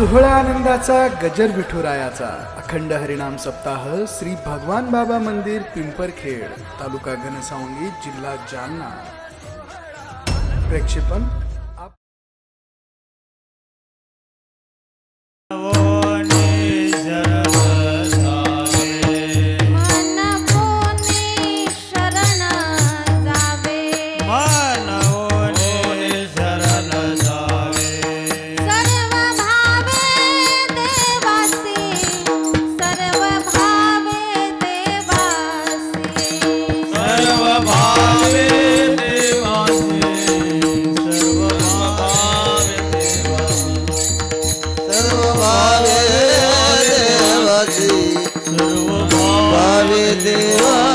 सोहळा आनंदाचा गजर विठुरायाचा. अखंड हरिणाम सप्ताह श्री भगवान बाबा मंदिर पिंपरखेड तालुका घनसावंगी जिल्हा जालना. प्रेक्षेपण করে দেওয়া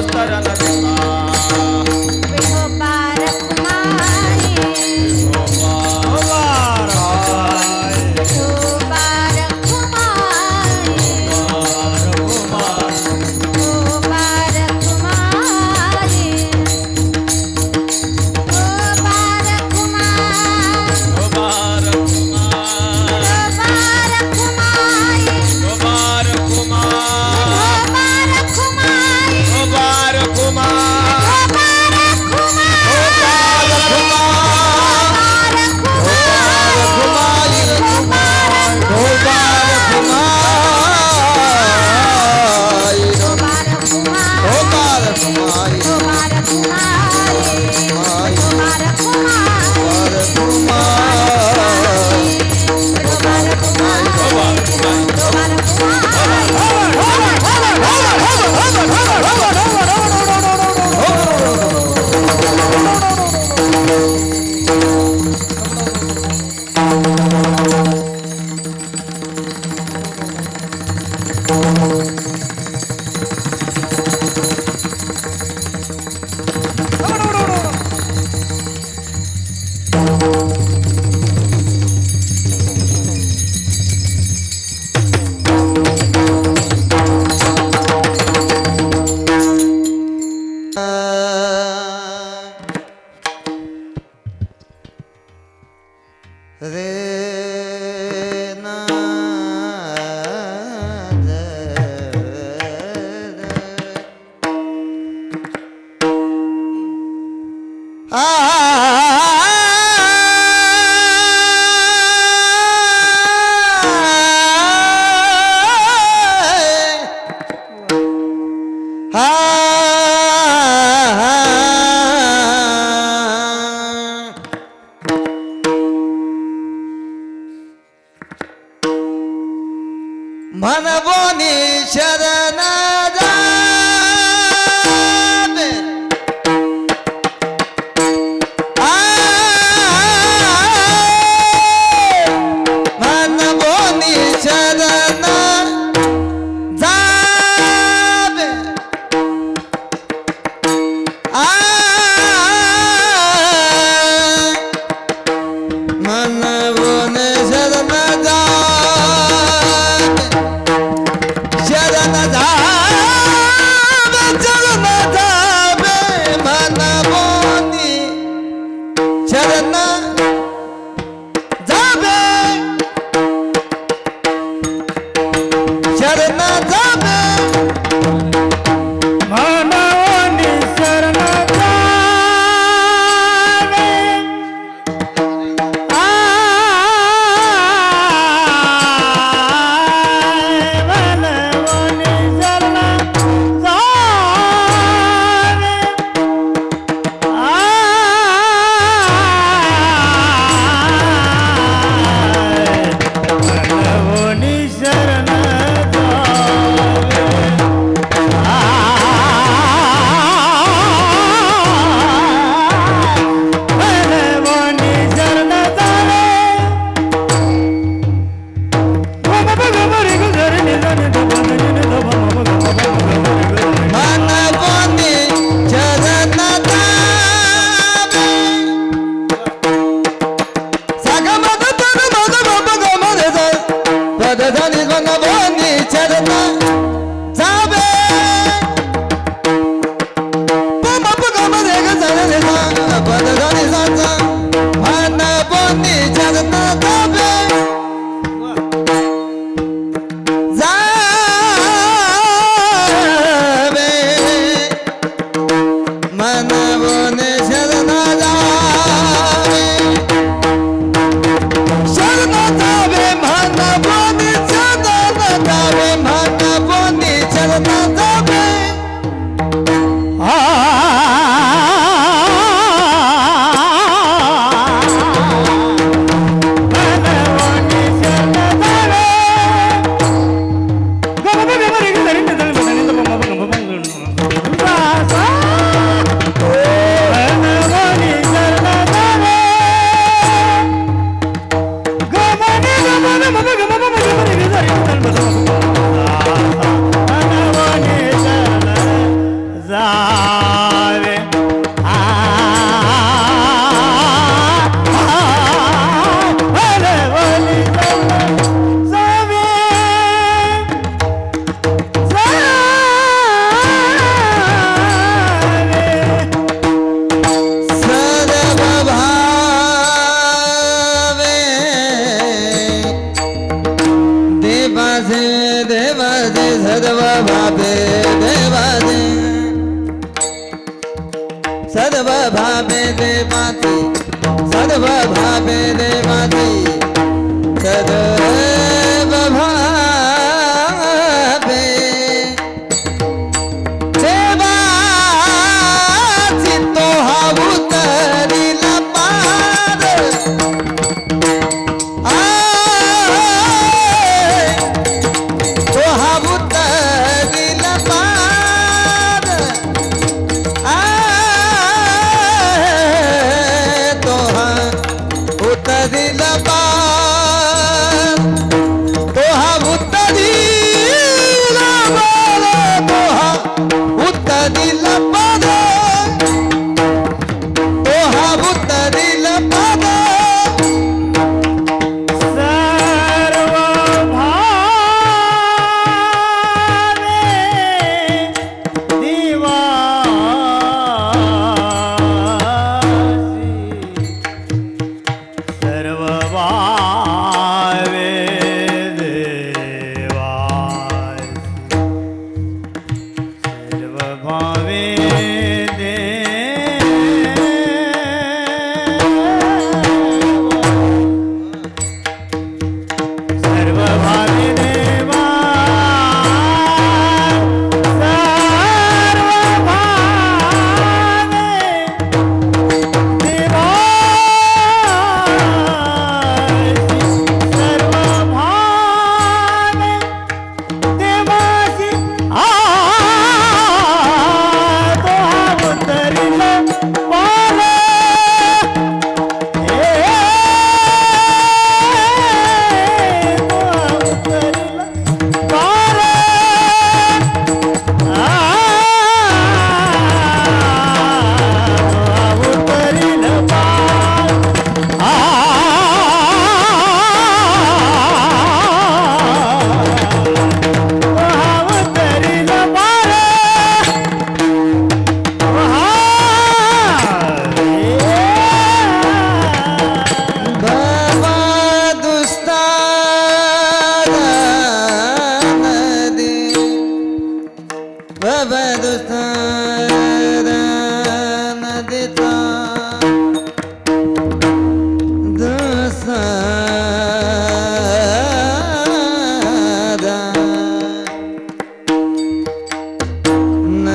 gostará na vida.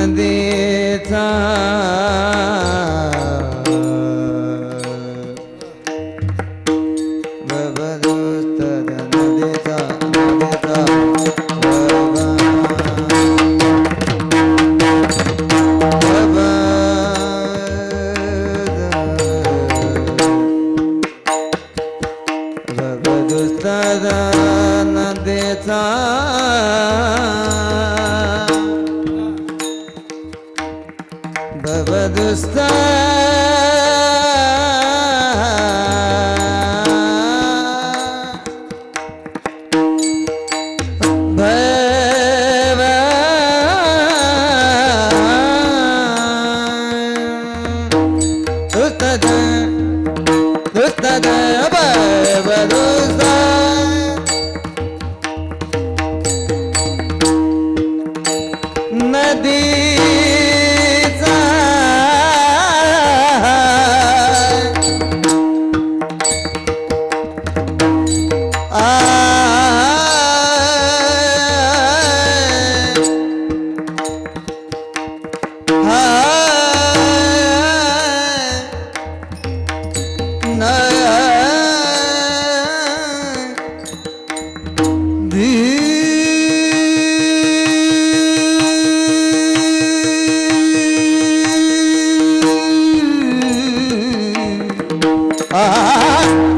Adita नदीचा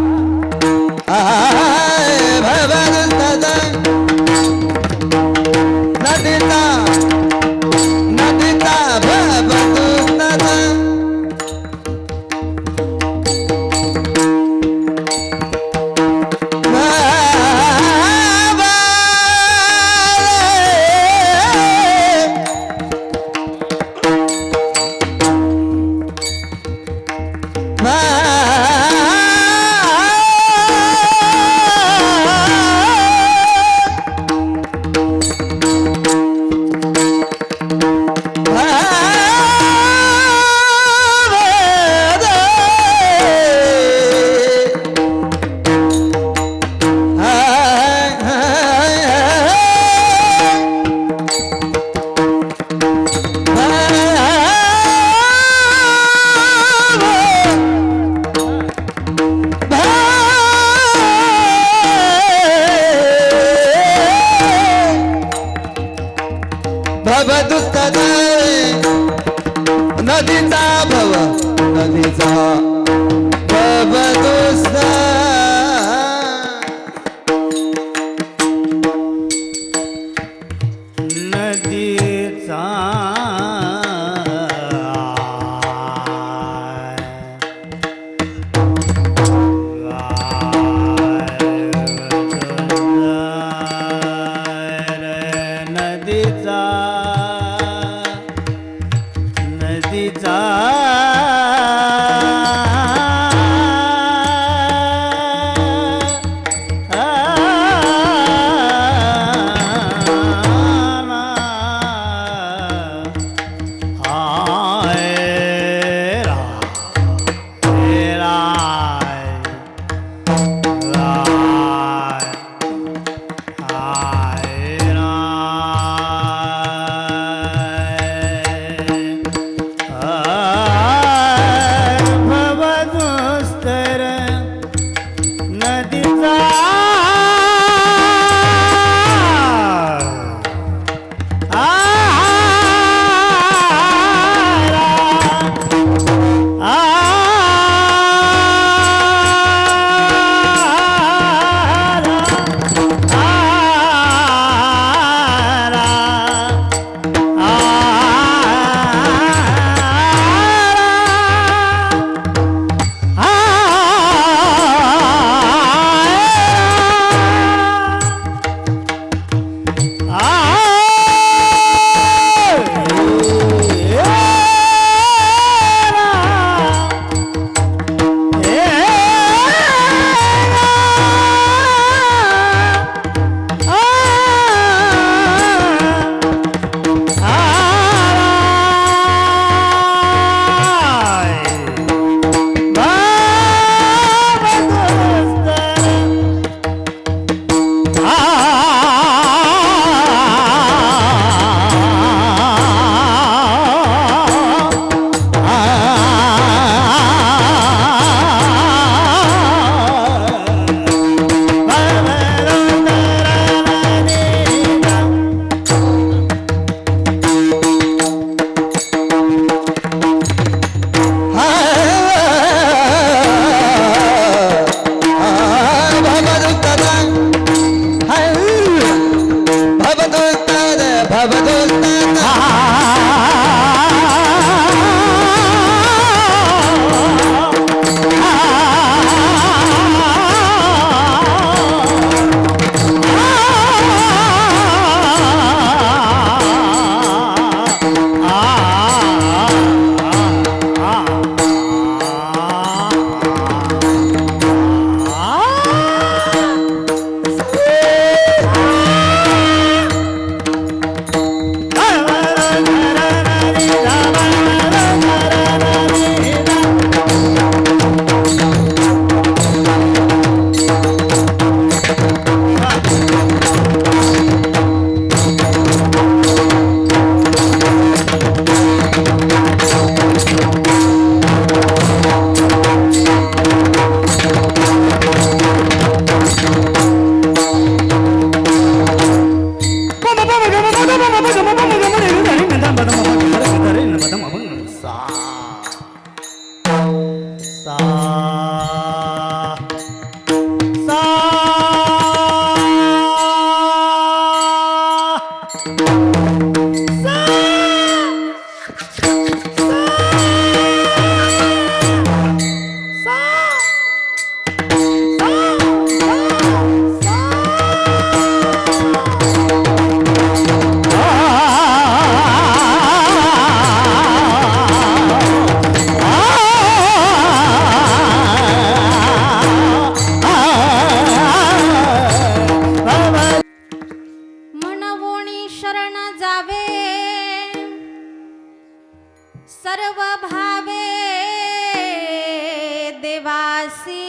वासी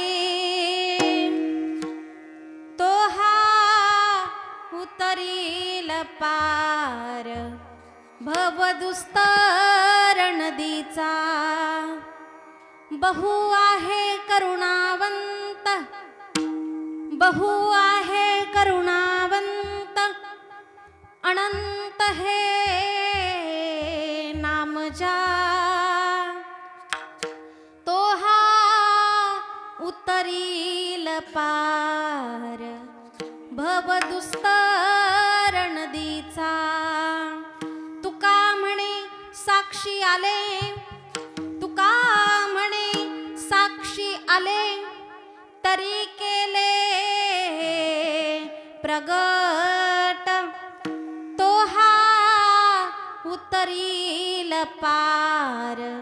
तो हा उतरील पार भवदुस्तर नदीचा बहु आहे करुणावंत बहु आहे करुणावंत अनंत हे नामजा करील पार. भवदुस्तर नदीचा. तुका म्हणे साक्षी आले. तुका म्हणे साक्षी आले. तरी केले प्रगट. तो हा उतरील पार.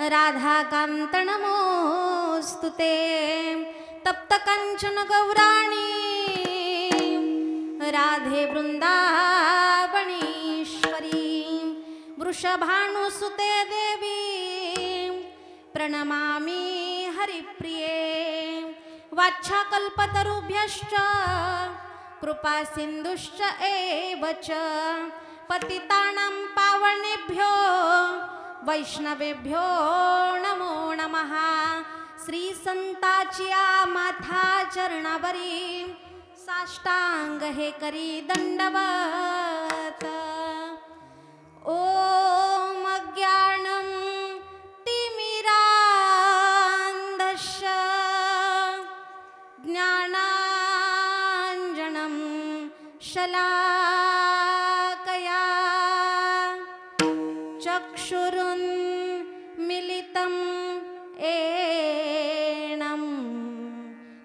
राधाकान्तनमोऽस्तु ते। तप्तकञ्चनगौराणी राधे वृन्दावणीश्वरी वृषभानुसुते देवी। प्रणमामि हरिप्रिये। वाच्छाकल्पतरुभ्यश्च। कृपासिन्धुश्च एव च। पतितानां पावणेभ्यो वैष्णवेभ्यो नमो नमः। श्रीसंताचिया माथा चरणावरी साष्टाङ्ग हे करी दंडवत। ओ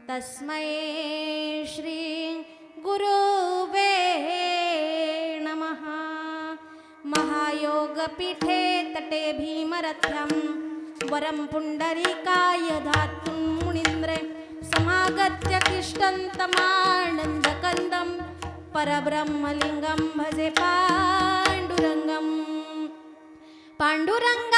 तस्मै श्री गुरुवे नमः। महायोगपीठे तटे भीमरथ्यं वरं पुण्डरीकाय धातुं मुनीन्द्रे समागत्य किष्टन्तमानन्दकन्दं परब्रह्मलिङ्गं भजे पाण्डुरङ्गम्। पाण्डुरङ्ग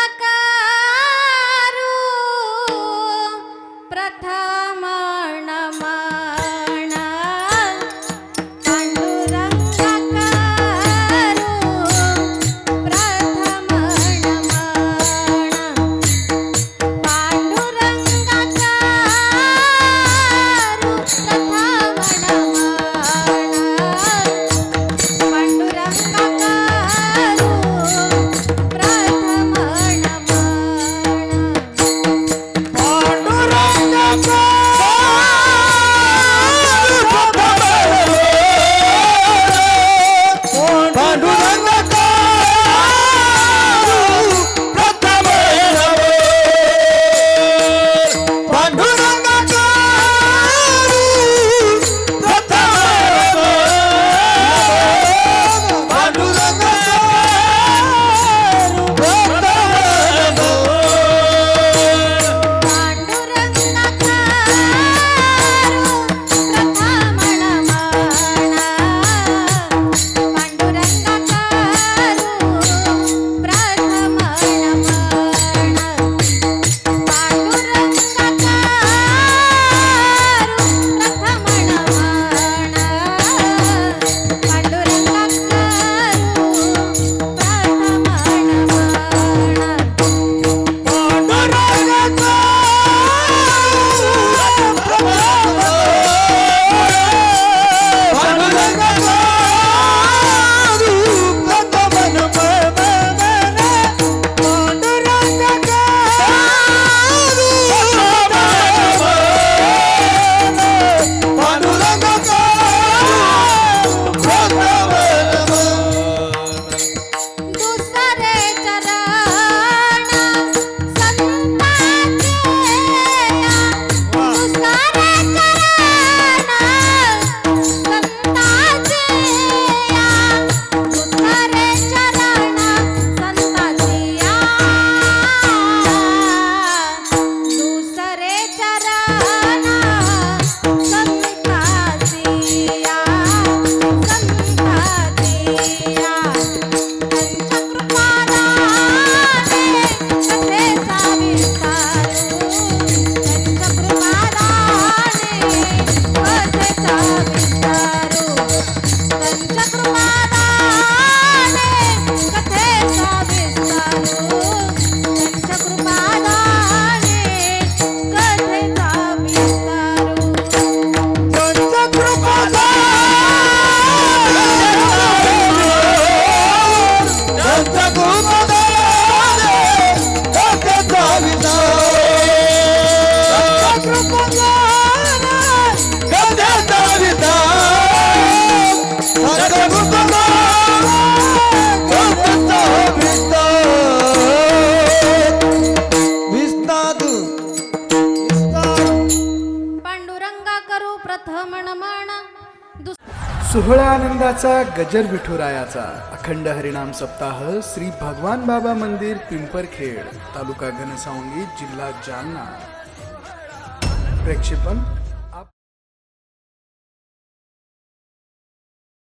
सोहळा आनंदाचा गजर विठुरायाचा. अखंड हरिणाम सप्ताह श्री भगवान बाबा मंदिर पिंपरखेड तालुका घनसावंगी जिल्हा जालना. प्रेक्षेपण